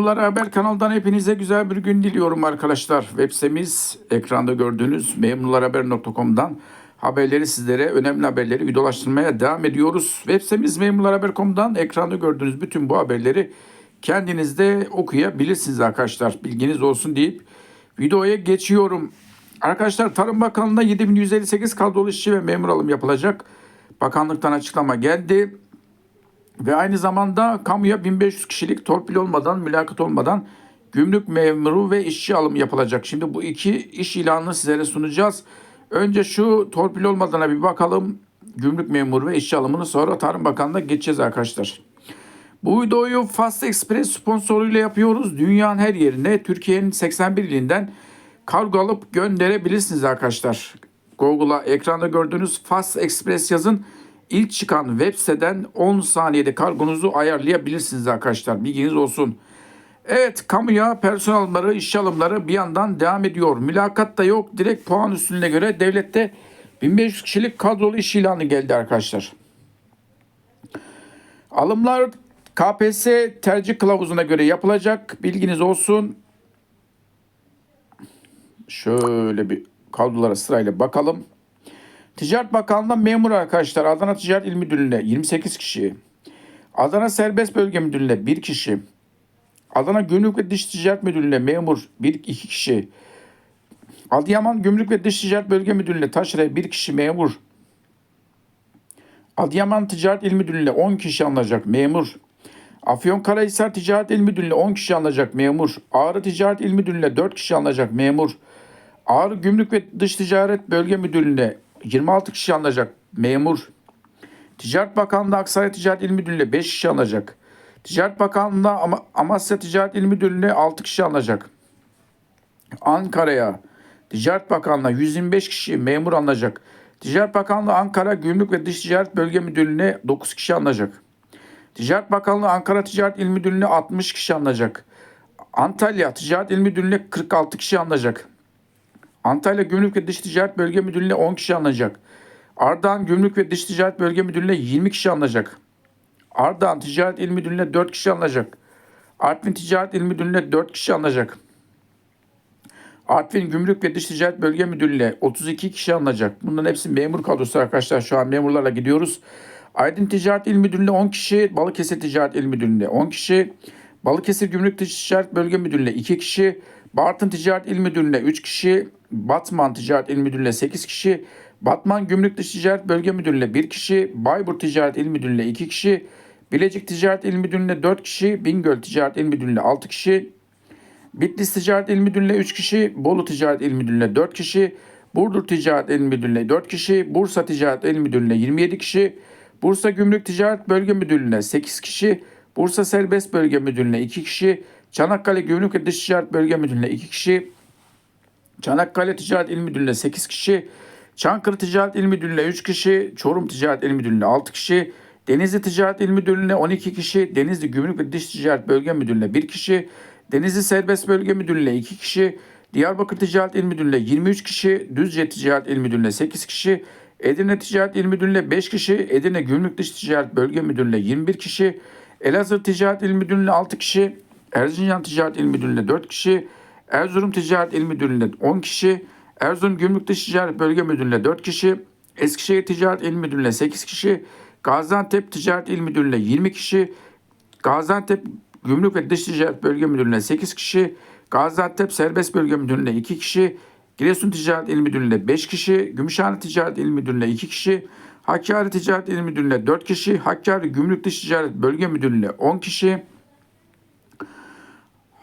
Memurlar Haber kanalından hepinize güzel bir gün diliyorum arkadaşlar. Web sitemiz ekranda gördüğünüz memurlarhaber.com'dan haberleri sizlere, önemli haberleri videolaştırmaya devam ediyoruz. Web sitemiz memurlarhaber.com'dan ekranda gördüğünüz bütün bu haberleri kendiniz de okuyabilirsiniz arkadaşlar. Bilginiz olsun deyip videoya geçiyorum. Arkadaşlar Tarım Bakanlığı'nda 7158 kadrolu işçi ve memur alım yapılacak. Bakanlıktan açıklama geldi. Ve aynı zamanda kamuya 1500 kişilik torpil olmadan, mülakat olmadan gümrük memuru ve işçi alımı yapılacak. Şimdi bu iki iş ilanını sizlere sunacağız. Önce şu torpil olmadana bir bakalım. Gümrük memuru ve işçi alımını sonra Tarım Bakanlığı'na geçeceğiz arkadaşlar. Bu videoyu Fast Express sponsoruyla yapıyoruz. Dünyanın her yerine Türkiye'nin 81 ilinden kargo alıp gönderebilirsiniz arkadaşlar. Google'a ekranda gördüğünüz Fast Express yazın. İlk çıkan web siteden 10 saniyede kargonuzu ayarlayabilirsiniz arkadaşlar. Bilginiz olsun. Evet kamuya personel alımları, işçi alımları bir yandan devam ediyor. Mülakat da yok. Direkt puan üstüne göre devlette 1500 kişilik kadrolu iş ilanı geldi arkadaşlar. Alımlar KPSS tercih kılavuzuna göre yapılacak. Bilginiz olsun. Şöyle bir kadrolara sırayla bakalım. Ticaret Bakanlığı'nda memur arkadaşlar Adana Ticaret İl Müdürlüğü'ne 28 kişi. Adana Serbest Bölge Müdürlüğü'ne 1 kişi. Adana Gümrük ve Dış Ticaret Müdürlüğü'ne memur 1-2 kişi. Adıyaman Gümrük ve Dış Ticaret Bölge Müdürlüğü'ne taşraya 1 kişi memur. Adıyaman Ticaret İl Müdürlüğü'ne 10 kişi alınacak memur. Afyonkarahisar Ticaret İl Müdürlüğü'ne 10 kişi alınacak memur. Ağrı Ticaret İl Müdürlüğü'ne 4 kişi alınacak memur. Ağrı Gümrük ve Dış Ticaret Bölge Müdürlüğü'ne 26 kişi alınacak memur. Ticaret Bakanlığı Aksaray Ticaret İl Müdürlüğü'ne 5 kişi alınacak. Ticaret Bakanlığı'nda Ama- Amasya Ticaret İl Müdürlüğü'ne 6 kişi alınacak. Ankara'ya Ticaret Bakanlığı'na 125 kişi memur alınacak. Ticaret Bakanlığı Ankara Gümrük ve Dış Ticaret Bölge Müdürlüğü'ne 9 kişi alınacak. Ticaret Bakanlığı Ankara Ticaret İl Müdürlüğü'ne 60 kişi alınacak. Antalya Ticaret İl Müdürlüğü'ne 46 kişi alınacak. Antalya Gümrük ve Dış Ticaret Bölge Müdürlüğü'ne 10 kişi alınacak. Ardahan Gümrük ve Dış Ticaret Bölge Müdürlüğü'ne 20 kişi alınacak. Ardahan Ticaret İl Müdürlüğü'ne 4 kişi alınacak. Artvin Ticaret İl Müdürlüğü'ne 4 kişi alınacak. Artvin Gümrük ve Dış Ticaret Bölge Müdürlüğü'ne 32 kişi alınacak. Bunların hepsi memur kadrosu arkadaşlar. Şu an memurlarla gidiyoruz. Aydın Ticaret İl Müdürlüğü'ne 10 kişi. Balıkesir Ticaret İl Müdürlüğü'ne 10 kişi. Balıkesir Gümrük Ticaret Bölge Müdürlüğü'ne 2 kişi. Bartın Ticaret İl Müdürlüğü'ne 3 kişi. Batman Ticaret İl Müdürlüğü'ne 8 kişi. Batman Gümrük Dış Ticaret Bölge Müdürlüğü'ne 1 kişi. Bayburt Ticaret İl Müdürlüğü'ne 2 kişi. Bilecik Ticaret İl Müdürlüğü'ne 4 kişi. Bingöl Ticaret İl Müdürlüğü'ne 6 kişi. Bitlis Ticaret İl Müdürlüğü'ne 3 kişi, Bolu Ticaret İl Müdürlüğü'ne 4 kişi, Burdur Ticaret İl Müdürlüğü'ne 4 kişi, Bursa Ticaret İl Müdürlüğü'ne 27 kişi, Bursa Gümrük Ticaret Bölge Müdürlüğü'ne 8 kişi, Bursa Serbest Bölge Müdürlüğü'ne 2 kişi, Çanakkale Gümrük ve Dış Ticaret Bölge Müdürlüğü'ne 2 kişi, Çanakkale Ticaret İl Müdürlüğü'ne 8 kişi, Çankırı Ticaret İl Müdürlüğü'ne 3 kişi, Çorum Ticaret İl Müdürlüğü'ne 6 kişi, Denizli Ticaret İl Müdürlüğü'ne 12 kişi, Denizli Gümrük ve Dış Ticaret Bölge Müdürlüğü'ne 1 kişi, Denizli Serbest Bölge Müdürlüğü'ne 2 kişi, Diyarbakır Ticaret İl Müdürlüğü'ne 23 kişi, Düzce Ticaret İl Müdürlüğü'ne 8 kişi, Edirne Ticaret İl Müdürlüğü'ne 5 kişi, Edirne Gümrük Dış Ticaret Bölge Müdürlüğü'ne 21 kişi, Elazığ Ticaret İl Müdürlüğü'ne 6 kişi, Erzincan Ticaret İl Müdürlüğü'ne 4 kişi, Erzurum Ticaret İl Müdürlüğü'ne 10 kişi, Erzurum Gümrük Dış Ticaret Bölge Müdürlüğü'ne 4 kişi, Eskişehir Ticaret İl Müdürlüğü'ne 8 kişi, Gaziantep Ticaret İl Müdürlüğü'ne 20 kişi, Gaziantep Gümrük ve Dış Ticaret Bölge Müdürlüğü'ne 8 kişi, Gaziantep Serbest Bölge Müdürlüğü'ne 2 kişi, Giresun Ticaret İl Müdürlüğü'ne 5 kişi, Gümüşhane Ticaret İl Müdürlüğü'ne 2 kişi, Hakkari Ticaret İl Müdürlüğü'ne 4 kişi, Hakkari Gümrük Dış Ticaret Bölge Müdürlüğü'ne 10 kişi,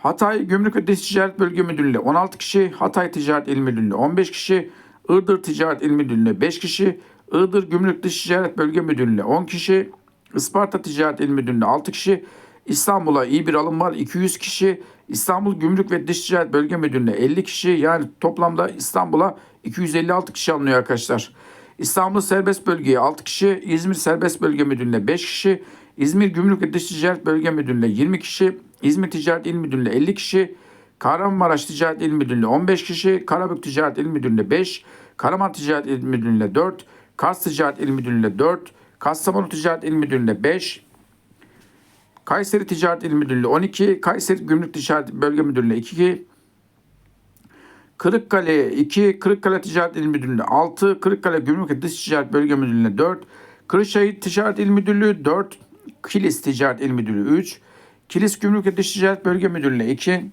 Hatay Gümrük ve Dış Ticaret Bölge Müdürlüğü'ne 16 kişi, Hatay Ticaret İl Müdürlüğü'ne 15 kişi, Iğdır Ticaret İl Müdürlüğü'ne 5 kişi, Iğdır Gümrük Dış Ticaret Bölge Müdürlüğü'ne 10 kişi, Isparta Ticaret İl Müdürlüğü'ne 6 kişi, İstanbul'a iyi bir alım var 200 kişi, İstanbul Gümrük ve Dış Ticaret Bölge Müdürlüğü'ne 50 kişi yani toplamda İstanbul'a 256 kişi alınıyor arkadaşlar. İstanbul Serbest Bölge'ye 6 kişi, İzmir Serbest Bölge Müdürlüğü'ne 5 kişi, İzmir Gümrük ve Dış Ticaret Bölge Müdürlüğü'ne 20 kişi, İzmir Ticaret İl Müdürlüğü'ne 50 kişi, Kahramanmaraş Ticaret İl Müdürlüğü'ne 15 kişi, Karabük Ticaret İl Müdürlüğü'ne 5, Karaman Ticaret İl Müdürlüğü'ne 4, Kars Ticaret İl Müdürlüğü'ne 4, Kastamonu Ticaret İl Müdürlüğü'ne 5, Kayseri Ticaret İl Müdürlüğü 12, Kayseri Gümrük Ticaret Bölge Müdürlüğü 2, Kırıkkale 2, Kırıkkale Ticaret İl Müdürlüğü 6, Kırıkkale Gümrük Dış Ticaret Bölge Müdürlüğü 4, Kırşehir Ticaret İl Müdürlüğü 4, Kilis Ticaret İl Müdürlüğü 3, Kilis Gümrük ve Dış Ticaret Bölge Müdürlüğü 2,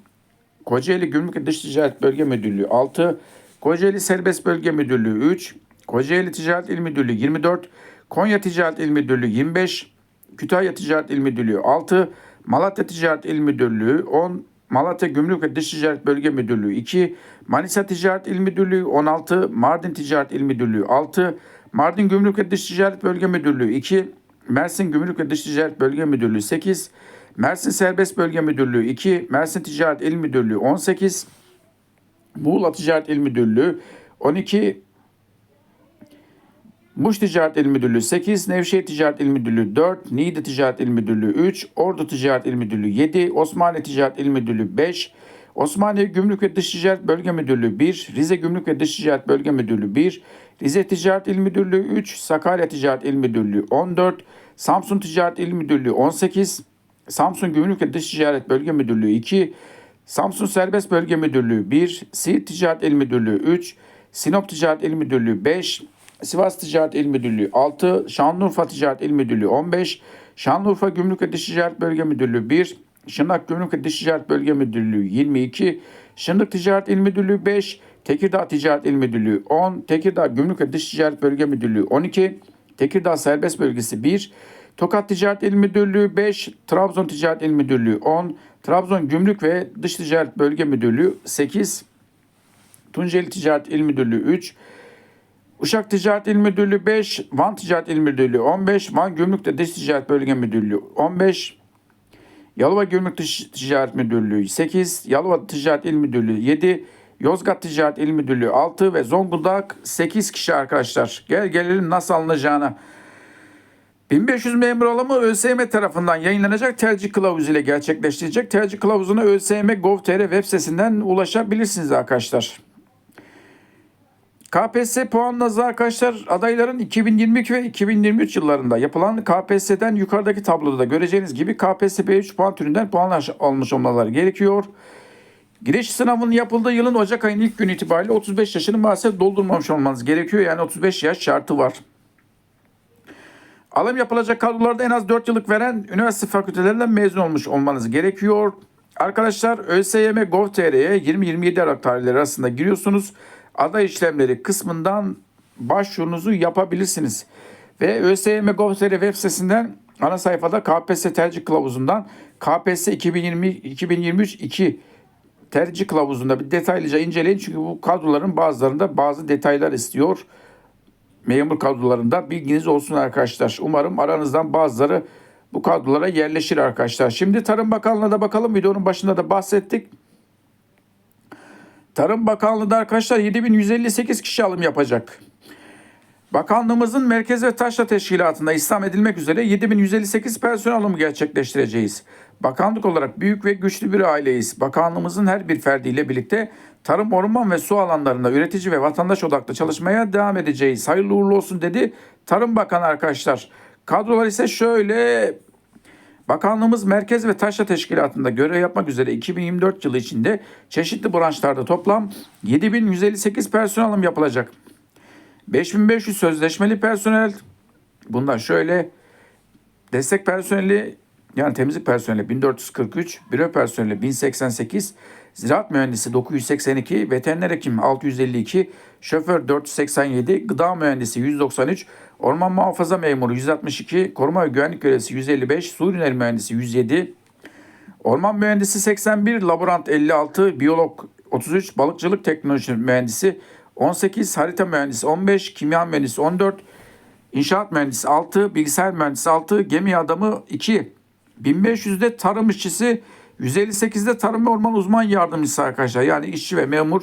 Kocaeli Gümrük ve Dış Ticaret Bölge Müdürlüğü 6, Kocaeli Serbest Bölge Müdürlüğü 3, Kocaeli Ticaret İl Müdürlüğü 24, Konya Ticaret İl Müdürlüğü 25, Kütahya Ticaret İl Müdürlüğü 6, Malatya Ticaret İl Müdürlüğü 10, Malatya Gümrük ve Dış Ticaret Bölge Müdürlüğü 2, Manisa Ticaret İl Müdürlüğü 16, Mardin Ticaret İl Müdürlüğü 6, Mardin Gümrük ve Dış Ticaret Bölge Müdürlüğü 2, Mersin Gümrük ve Dış Ticaret Bölge Müdürlüğü 8, Mersin Serbest Bölge Müdürlüğü 2, Mersin Ticaret İl Müdürlüğü 18, Muğla Ticaret İl Müdürlüğü 12, Muş Ticaret İl Müdürlüğü 8, Nevşehir Ticaret İl Müdürlüğü 4, Niğde Ticaret İl Müdürlüğü 3, Ordu Ticaret İl Müdürlüğü 7, Osmaniye Ticaret İl Müdürlüğü 5, Osmaniye Gümrük ve Dış Ticaret Bölge Müdürlüğü 1, Rize Gümrük ve Dış Ticaret Bölge Müdürlüğü 1, Rize Ticaret İl Müdürlüğü 3, Sakarya Ticaret İl Müdürlüğü 14, Samsun Ticaret İl Müdürlüğü 18, Samsun Gümrük ve Dış Ticaret Bölge Müdürlüğü 2, Samsun Serbest Bölge Müdürlüğü 1, Siirt Ticaret İl Müdürlüğü 3, Sinop Ticaret İl Müdürlüğü 5, Sivas Ticaret İl Müdürlüğü 6, Şanlıurfa Ticaret İl Müdürlüğü 15, Şanlıurfa Gümrük ve Dış Ticaret Bölge Müdürlüğü 1, Şırnak Gümrük ve Dış Ticaret Bölge Müdürlüğü 22, Şırnak Ticaret İl Müdürlüğü 5, Tekirdağ Ticaret İl Müdürlüğü 10, Tekirdağ Gümrük ve Dış Ticaret Bölge Müdürlüğü 12, Tekirdağ Serbest Bölgesi 1, Tokat Ticaret İl Müdürlüğü 5, Trabzon Ticaret İl Müdürlüğü 10, Trabzon Gümrük ve Dış Ticaret Bölge Müdürlüğü 8, Tunceli Ticaret İl Müdürlüğü 3, Uşak Ticaret İl Müdürlüğü 5, Van Ticaret İl Müdürlüğü 15, Van Gümrük ve Dış Ticaret Bölge Müdürlüğü 15, Yalova Gümrük Dış Ticaret Müdürlüğü 8, Yalova Ticaret İl Müdürlüğü 7, Yozgat Ticaret İl Müdürlüğü 6 ve Zonguldak 8 kişi arkadaşlar. Gel gelelim nasıl alınacağına. 1500 memur alımı ÖSYM tarafından yayınlanacak tercih kılavuzu ile gerçekleştirecek. Tercih kılavuzuna ÖSYM Gov.tr web sitesinden ulaşabilirsiniz arkadaşlar. KPSS puanınızı arkadaşlar adayların 2022 ve 2023 yıllarında yapılan KPSS'den yukarıdaki tabloda da göreceğiniz gibi KPSS B3 puan türünden puan almış olmaları gerekiyor. Giriş sınavının yapıldığı yılın Ocak ayının ilk günü itibariyle 35 yaşını maalesef doldurmamış olmanız gerekiyor. Yani 35 yaş şartı var. Alım yapılacak kadrolarda en az 4 yıllık veren üniversite fakültelerinden mezun olmuş olmanız gerekiyor. Arkadaşlar ÖSYM Gov.tr'ye 20-27 Aralık tarihleri arasında giriyorsunuz. Aday işlemleri kısmından başvurunuzu yapabilirsiniz. Ve ÖSYM Gov.tr web sitesinden ana sayfada KPSS tercih kılavuzundan KPSS 2020 2023 2 tercih kılavuzunda bir detaylıca inceleyin. Çünkü bu kadroların bazılarında bazı detaylar istiyor. Memur kadrolarında bilginiz olsun arkadaşlar. Umarım aranızdan bazıları bu kadrolara yerleşir arkadaşlar. Şimdi Tarım Bakanlığı'na da bakalım. Videonun başında da bahsettik. Tarım Bakanlığı arkadaşlar 7158 kişi alım yapacak. Bakanlığımızın Merkez ve Taşra Teşkilatı'nda İslam edilmek üzere 7158 personel alımı gerçekleştireceğiz. Bakanlık olarak büyük ve güçlü bir aileyiz. Bakanlığımızın her bir ferdiyle birlikte tarım, orman ve su alanlarında üretici ve vatandaş odaklı çalışmaya devam edeceğiz. Hayırlı uğurlu olsun dedi Tarım Bakanı arkadaşlar. Kadrolar ise şöyle Bakanlığımız Merkez ve Taşra Teşkilatı'nda görev yapmak üzere 2024 yılı içinde çeşitli branşlarda toplam 7158 personel alım yapılacak. 5500 sözleşmeli personel, bundan şöyle destek personeli yani temizlik personeli 1443, büro personeli 1088, ziraat mühendisi 982, veteriner hekim 652, şoför 487, gıda mühendisi 193, orman muhafaza memuru 162, koruma ve güvenlik görevlisi 155, su ürünleri mühendisi 107, orman mühendisi 81, laborant 56, biyolog 33, balıkçılık teknoloji mühendisi 18, harita mühendisi 15, kimya mühendisi 14, inşaat mühendisi 6, bilgisayar mühendisi 6, gemi adamı 2, 1500'de tarım işçisi, 158'de tarım ve orman uzman yardımcısı arkadaşlar. Yani işçi ve memur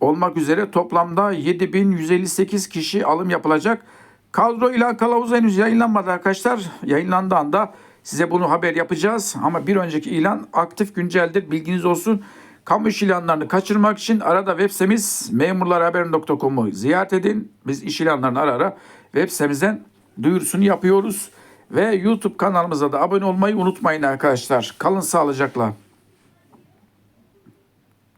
olmak üzere toplamda 7158 kişi alım yapılacak. Kadro ilan kılavuzu henüz yayınlanmadı arkadaşlar. Yayınlandığı anda size bunu haber yapacağız. Ama bir önceki ilan aktif günceldir. Bilginiz olsun. Kamu iş ilanlarını kaçırmak için arada web sitemiz memurlarhaber.com'u ziyaret edin. Biz iş ilanlarını ara ara web sitemizden duyurusunu yapıyoruz. Ve YouTube kanalımıza da abone olmayı unutmayın arkadaşlar. Kalın sağlıcakla.